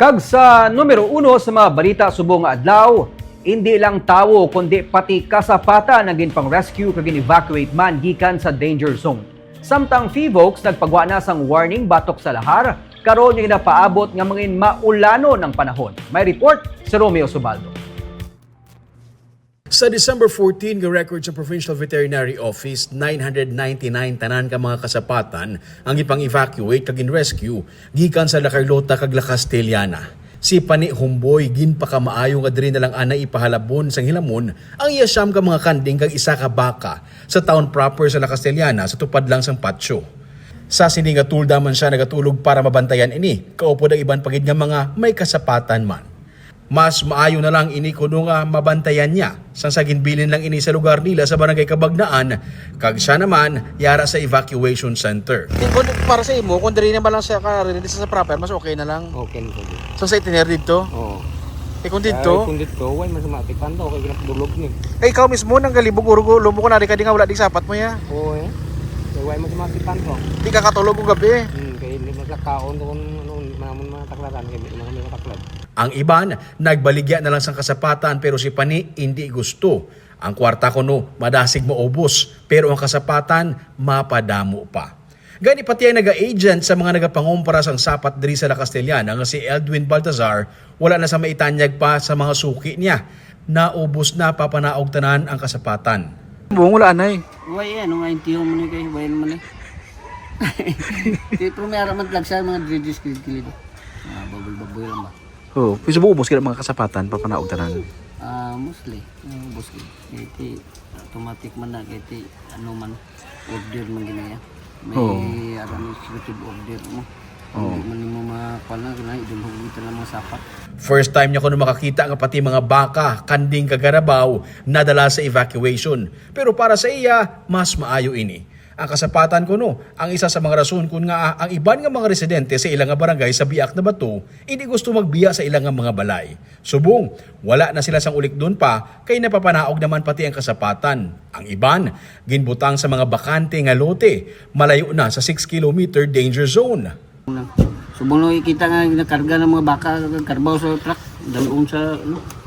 Kag sa numero uno sa mga balita subong adlaw, hindi lang tawo kundi pati kasapata naging pang rescue kag evacuate man gikan sa danger zone. Samtang FIVOX nagpagwa na sang warning batok sa lahar, karon yung napaabot nga mangin maulano ng panahon. May report si Romeo Subaldo. Sa December 14, ga record sa Provincial Veterinary Office, 999 tanan ka mga kasapatan ang ipang evacuate kag rescue gikan sa La Carlota kag La Castellana. Si Pani Humboy gin pa ka maayo nga diri na lang ana ipahalabon sang hilamon ang iyasam ka mga kanding kag isa ka baka sa town proper sa La Castellana sa tupad lang sang patio. Sa sini nga tulda man siya nagatulog para mabantayan ini, kaupod ang iban pagid nga mga may kasapatan man mas maayo na lang ini kuno nga mabantayan niya sang sagin bilin lang ini sa lugar nila sa barangay Kabagnaan kag siya naman yara sa evacuation center. Para sa imo, kung diri na ba lang siya ka release sa proper, mas okay na lang. Okay na pwede. So sa itinerary dito, Oo. eh kung Ay, dito, kung dito, why man sumatik panto, okay ginapdulog ni. eh ikaw mismo nang galibog urugo, lumo ko na di ka di nga wala di sapat mo ya. Oo eh. Kaya why man sumatik panto. Di ka katulog og gabi. Hmm, kaya hindi maglakaon to kung ano, manamon mga taklaran, hindi naman mga taklad. Ang iban nagbaligya na lang sang kasapatan pero si Pani hindi gusto. Ang kwarta kuno madasig mo ubos pero ang kasapatan mapadamo pa. Gani pati ang naga-agent sa mga nagapangumpara sang sapat diri sa La Castellana nga si Edwin Baltazar wala na sa maitanyag pa sa mga suki niya. Naubos na papanaog tanan ang kasapatan. Buong wala anay. Why ano nga intiyo mo ni kay naman eh. Di pero may araman lang sa mga dredges kilid-kilid. Ah, babul-baboy lang ba? Oh, piso buo mo sila mga kasapatan papanaog tanan. Ah, mostly. Ah, mostly. Kaya automatic man na kaya ano man order man ginaya. May Oo. araman executive order mo. Hindi man mo mapala kana idulhog mo lang mga sapat. First time niya ko na makakita nga pati mga baka, kanding kagarabaw, nadala sa evacuation. Pero para sa iya, mas maayo ini. Ang kasapatan ko no, ang isa sa mga rason kung nga ang iban nga mga residente sa ilang nga barangay sa biak na bato, hindi gusto magbiya sa ilang nga mga balay. Subong, wala na sila sang ulik doon pa, kay napapanaog naman pati ang kasapatan. Ang iban, ginbutang sa mga bakante nga lote, malayo na sa 6 kilometer danger zone. Subong lang ikita nga nakarga ng mga baka karbaw sa truck dalon sa ano.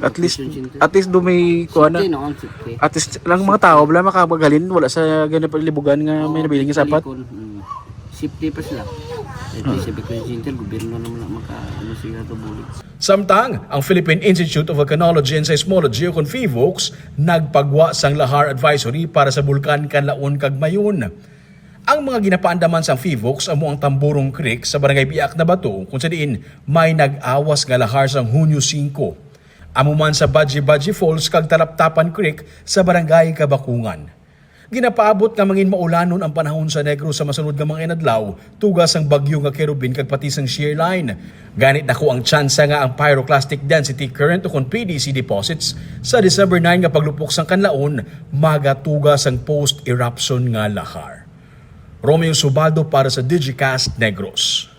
At least at least do may kuha na. At least lang mga tao wala makapaghalin wala sa ganyan libugan nga may nabiling nga sapat. Mm. Safety pa sila. Sa ano. Samtang, ang Philippine Institute of Volcanology and Seismology o FIVOX nagpagwa sang lahar advisory para sa bulkan Kanlaon kag Mayon. Ang mga ginapaandaman sang FIVOX amo ang Tamburong Creek sa barangay Biak na Bato kung sa diin may nag-awas nga lahar sang Hunyo 5. Amo man sa Badji Badji Falls kag Talaptapan Creek sa barangay Kabakungan. Ginapaabot nga mangin maulanon ang panahon sa Negro sa masunod nga mga inadlaw, tugas ang bagyo nga kerubin kag pati sang shear line. Ganit nako ang tsansa nga ang pyroclastic density current o kon PDC deposits sa December 9 nga paglupok sang kanlaon, magatugas ang post-eruption nga lahar. Romeo Subaldo para sa Digicast Negros.